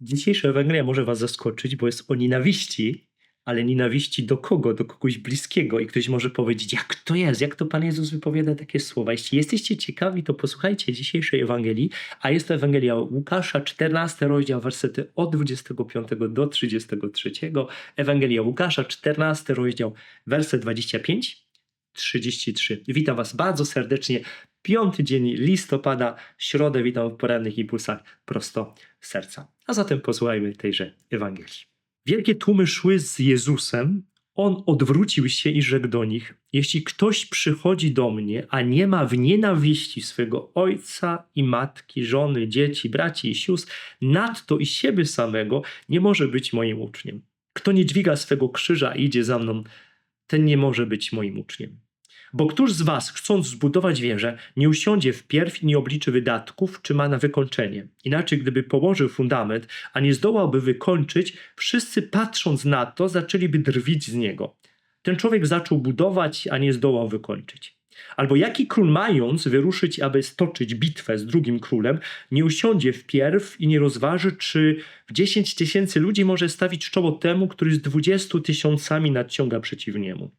Dzisiejsza Ewangelia może was zaskoczyć, bo jest o nienawiści, ale nienawiści do kogo? Do kogoś bliskiego. I ktoś może powiedzieć, jak to jest? Jak to Pan Jezus wypowiada takie słowa? Jeśli jesteście ciekawi, to posłuchajcie dzisiejszej Ewangelii, a jest to Ewangelia Łukasza, 14 rozdział, wersety od 25 do 33. Ewangelia Łukasza, 14 rozdział, werset 25 33. Witam Was bardzo serdecznie. Piąty dzień listopada, środę witam w porannych impulsach prosto serca. A zatem posłuchajmy tejże Ewangelii. Wielkie tłumy szły z Jezusem. On odwrócił się i rzekł do nich: Jeśli ktoś przychodzi do mnie, a nie ma w nienawiści swego ojca i matki, żony, dzieci, braci i sióstr, nadto i siebie samego, nie może być moim uczniem. Kto nie dźwiga swego krzyża i idzie za mną, ten nie może być moim uczniem. Bo któż z was, chcąc zbudować wieżę, nie usiądzie wpierw i nie obliczy wydatków, czy ma na wykończenie? Inaczej, gdyby położył fundament, a nie zdołałby wykończyć, wszyscy patrząc na to, zaczęliby drwić z niego. Ten człowiek zaczął budować, a nie zdołał wykończyć. Albo jaki król mając wyruszyć, aby stoczyć bitwę z drugim królem, nie usiądzie wpierw i nie rozważy, czy w dziesięć tysięcy ludzi może stawić czoło temu, który z dwudziestu tysiącami nadciąga przeciw niemu.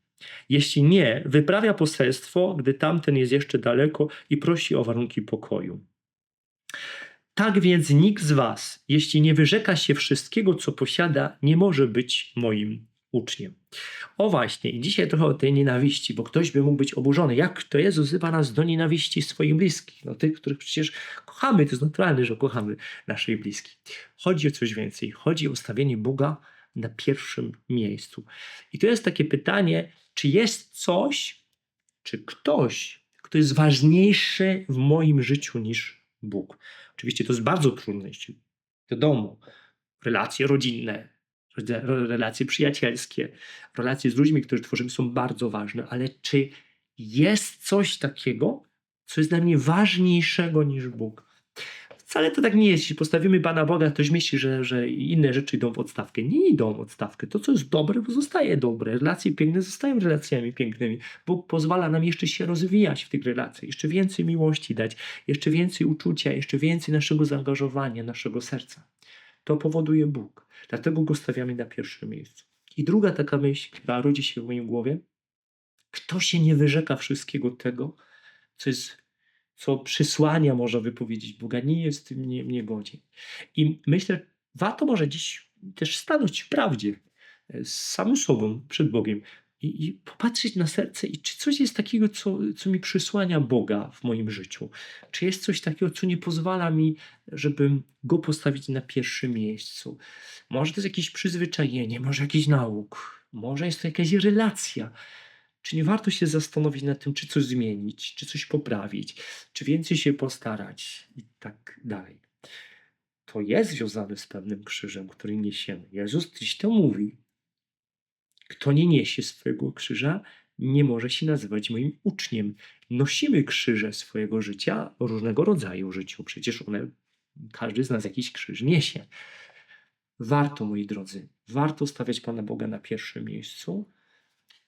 Jeśli nie, wyprawia poselstwo, gdy tamten jest jeszcze daleko i prosi o warunki pokoju. Tak więc nikt z was, jeśli nie wyrzeka się wszystkiego, co posiada, nie może być moim uczniem. O właśnie, i dzisiaj trochę o tej nienawiści, bo ktoś by mógł być oburzony. Jak to Jezus wzywa nas do nienawiści swoich bliskich? No tych, których przecież kochamy, to jest naturalne, że kochamy naszych bliskich. Chodzi o coś więcej. Chodzi o stawienie Boga na pierwszym miejscu. I to jest takie pytanie, czy jest coś, czy ktoś, kto jest ważniejszy w moim życiu niż Bóg. Oczywiście to jest bardzo trudne, jeśli wiadomo, relacje rodzinne, relacje przyjacielskie, relacje z ludźmi, którzy tworzymy, są bardzo ważne, ale czy jest coś takiego, co jest dla mnie ważniejszego niż Bóg? Wcale to tak nie jest. Jeśli postawimy Pana Boga, ktoś myśli, że, że inne rzeczy idą w odstawkę. Nie idą w odstawkę. To, co jest dobre, pozostaje dobre. Relacje piękne zostają relacjami pięknymi. Bóg pozwala nam jeszcze się rozwijać w tych relacjach, jeszcze więcej miłości dać, jeszcze więcej uczucia, jeszcze więcej naszego zaangażowania, naszego serca. To powoduje Bóg. Dlatego go stawiamy na pierwszym miejscu. I druga taka myśl, która rodzi się w moim głowie, kto się nie wyrzeka wszystkiego tego, co jest co przysłania może wypowiedzieć Boga, nie jest nie, niegodzie. I myślę, warto może dziś też stanąć w prawdzie e, z samym sobą, przed Bogiem i, i, popatrzeć na serce i czy coś jest takiego, co, co mi przysłania Boga w moim życiu. Czy jest coś takiego, co nie pozwala mi, żebym Go postawić na pierwszym miejscu. Może to jest jakieś przyzwyczajenie, może jakiś nauk, może jest to jakaś relacja, czy nie warto się zastanowić nad tym, czy coś zmienić, czy coś poprawić, czy więcej się postarać i tak dalej. To jest związane z pewnym krzyżem, który niesiemy. Jezus gdzieś to mówi. Kto nie niesie swojego krzyża, nie może się nazywać moim uczniem. Nosimy krzyże swojego życia, różnego rodzaju życiu. Przecież one, każdy z nas jakiś krzyż niesie. Warto, moi drodzy, warto stawiać Pana Boga na pierwszym miejscu,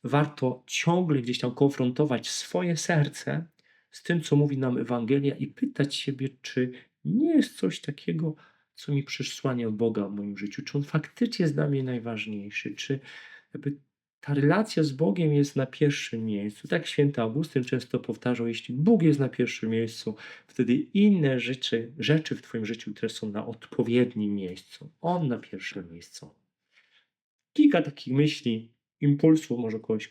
warto ciągle gdzieś tam konfrontować swoje serce z tym, co mówi nam Ewangelia i pytać siebie, czy nie jest coś takiego, co mi przysłania Boga w moim życiu, czy On faktycznie jest dla mnie najważniejszy, czy jakby ta relacja z Bogiem jest na pierwszym miejscu. Tak święty Augustyn często powtarzał, jeśli Bóg jest na pierwszym miejscu, wtedy inne rzeczy, rzeczy w Twoim życiu też są na odpowiednim miejscu. On na pierwszym miejscu. Kilka takich myśli impulsu, może kogoś,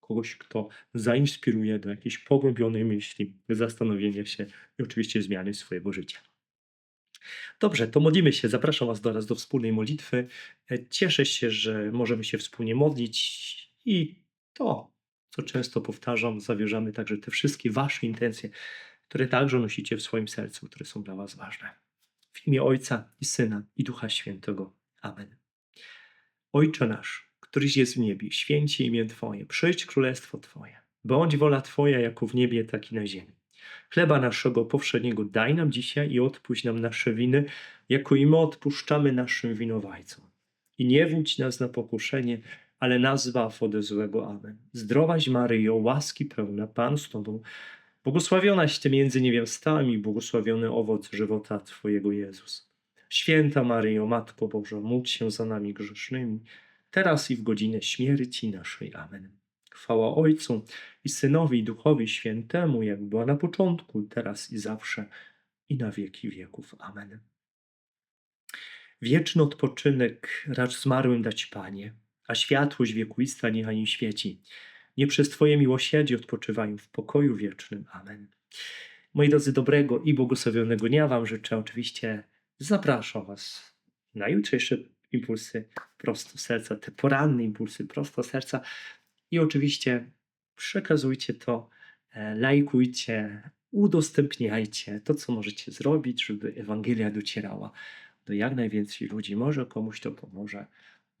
kogoś, kto zainspiruje do jakiejś pogłębionej myśli, zastanowienia się i oczywiście zmiany swojego życia. Dobrze, to modlimy się. Zapraszam Was teraz do wspólnej modlitwy. E, cieszę się, że możemy się wspólnie modlić i to, co często powtarzam, zawierzamy także te wszystkie Wasze intencje, które także nosicie w swoim sercu, które są dla Was ważne. W imię Ojca i Syna i Ducha Świętego. Amen. Ojcze nasz któryś jest w niebie, święci imię Twoje, przyjdź królestwo Twoje. Bądź wola Twoja, jako w niebie, tak i na ziemi. Chleba naszego powszedniego daj nam dzisiaj i odpuść nam nasze winy, jako i my odpuszczamy naszym winowajcom. I nie wódź nas na pokuszenie, ale nas zbaw złego. Amen. Zdrowaś Maryjo, łaski pełna, Pan z Tobą, błogosławionaś Ty między niewiastami, błogosławiony owoc żywota Twojego Jezus. Święta Maryjo, Matko Boża, módl się za nami grzesznymi, teraz i w godzinę śmierci naszej. Amen. Chwała Ojcu i Synowi i Duchowi Świętemu, jak była na początku, teraz i zawsze, i na wieki wieków. Amen. Wieczny odpoczynek racz zmarłym dać Panie, a światłość wiekuista niechaj im świeci. Nie przez Twoje miłosierdzie odpoczywają w pokoju wiecznym. Amen. Moi drodzy, dobrego i błogosławionego dnia Wam życzę. Oczywiście zapraszam Was na jutrzejsze impulsy prosto serca, te poranne impulsy prosto serca. I oczywiście przekazujcie to, e, lajkujcie, udostępniajcie to, co możecie zrobić, żeby Ewangelia docierała do jak najwięcej ludzi. Może komuś to pomoże,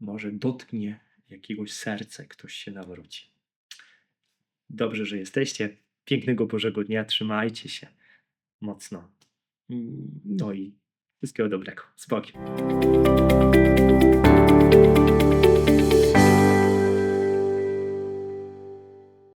może dotknie jakiegoś serca, ktoś się nawróci. Dobrze, że jesteście. Pięknego Bożego Dnia. Trzymajcie się mocno. Mm, No i Wszystkiego dobrego. Z